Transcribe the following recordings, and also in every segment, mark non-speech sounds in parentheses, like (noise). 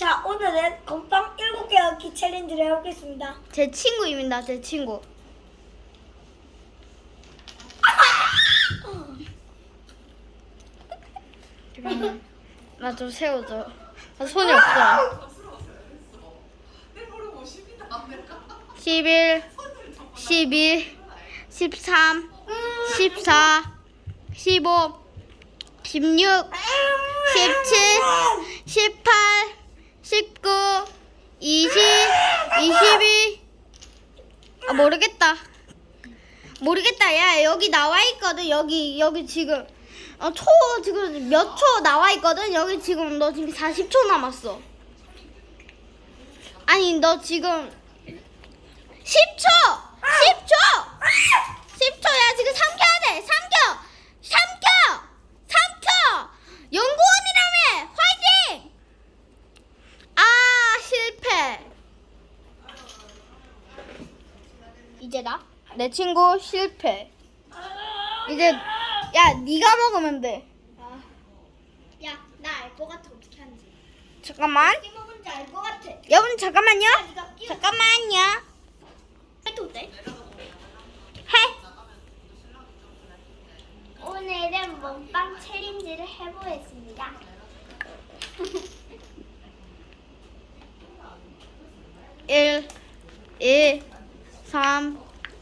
자, 오늘은 건빵 7개 얻기 챌린지를 해보겠습니다. 제 친구입니다. 제 친구. (laughs) 나좀 세워줘. 나 손이 없어. 11, 12, 13, 14, 15, 16, 17, 18, 19, 20, 22. 아 모르겠다. 모르겠다. 야 여기 나와 있거든. 여기 여기 지금 어, 초 지금 몇 초 나와 있거든. 여기 지금 너 지금 40초 남았어. 아니 너 지금 10초! 10초! 10초야 지금 삼켜야 돼. 삼켜! 삼켜! 삼켜! 연구원이라며! 화이팅! 아 실패. 이제 나? 내 친구 실패. 이제 야 네가 먹으면 돼. 야, 나 알 것 같아. 어떻게 하는지. 잠깐만. 어떻게 먹은지 알 것 같아. 여러분 잠깐만요. 네가 끼워. 잠깐만요. 해도 돼? 해. 오늘은 먹방 챌린지를 해보겠습니다. (laughs) 일, 이, 삼,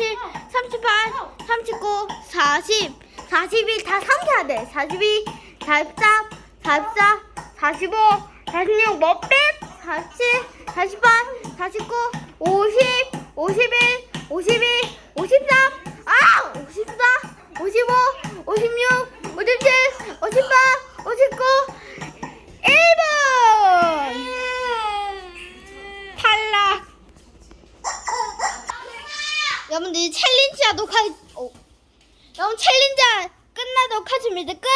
37, 38, 39, 40, 42, 다 삼켜야 돼. 42, 43, 44, 45, 46, 몇백 47, 48, 49, 50, 51, 52, 53, 아! 54, 55, 56, 57, 여러분들 챌린지하도록 하, 어. 여러분 챌린지 끝나도록 하겠습니다. 끝.